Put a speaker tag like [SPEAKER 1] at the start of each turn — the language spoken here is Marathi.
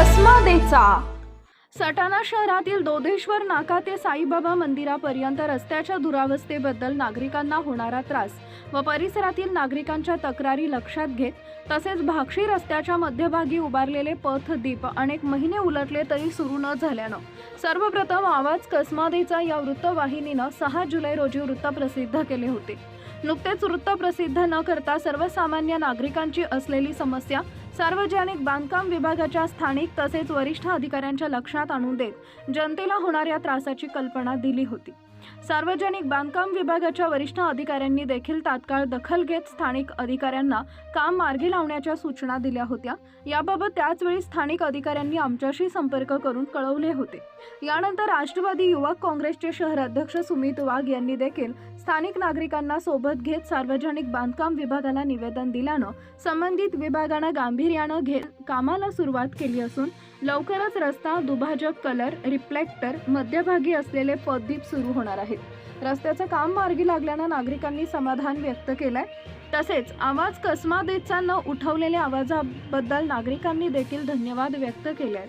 [SPEAKER 1] संस्थेचा
[SPEAKER 2] सटाणा शहरातील दोधेश्वर नाका ते साईबाबा मंदिरापर्यंत रस्त्याच्या दुरावस्थेबद्दल नागरिकांना होणारा त्रास व परिसरातील नागरिकांच्या तक्रारी लक्षात घेत तसेच भाक्षी रस्त्याच्या मध्यभागी उभारलेले पथदीप अनेक महिने उलटले तरी सुरू न झाल्यानं सर्वप्रथम आवाज कसमादेचा या वृत्तवाहिनीनं सहा जुलै रोजी वृत्त प्रसिद्ध केले होते. नुकतेच वृत्त प्रसिद्ध न करता सर्वसामान्य नागरिकांची असलेली समस्या सार्वजनिक बांधकाम विभागाच्या स्थानिक तसेच वरिष्ठ अधिकाऱ्यांच्या लक्षात आणून देत जनतेला होणाऱ्या त्रासाची कल्पना दिली होती. सार्वजनिक बांधकाम विभागाच्या वरिष्ठ अधिकाऱ्यांनी देखील तात्काळ दखल घेत स्थानिक अधिकाऱ्यांना काम मार्गी लावण्याच्या सूचना दिल्या होत्या. याबाबत त्याचवेळी स्थानिक अधिकाऱ्यांनी आमच्याशी संपर्क करून कळवले होते. यानंतर राष्ट्रवादी युवक काँग्रेसचे शहर अध्यक्ष सुमित वाघ यांनी देखील स्थानिक नागरिकांना सोबत घेत सार्वजनिक बांधकाम विभागाला निवेदन दिल्यानं संबंधित विभागानं गांभीर्यानं घेत कामाला सुरुवात केली असून लवकरच रस्ता दुभाजक कलर रिफ्लेक्टर मध्यभागी असलेले पददीप सुरू होणार आहेत. रस्त्याचं काम मार्गी लागल्यानं नागरिकांनी समाधान व्यक्त केलंय. तसेच आवाज कसमादेचा न उठवलेल्या आवाजाबद्दल नागरिकांनी देखील धन्यवाद व्यक्त केले आहेत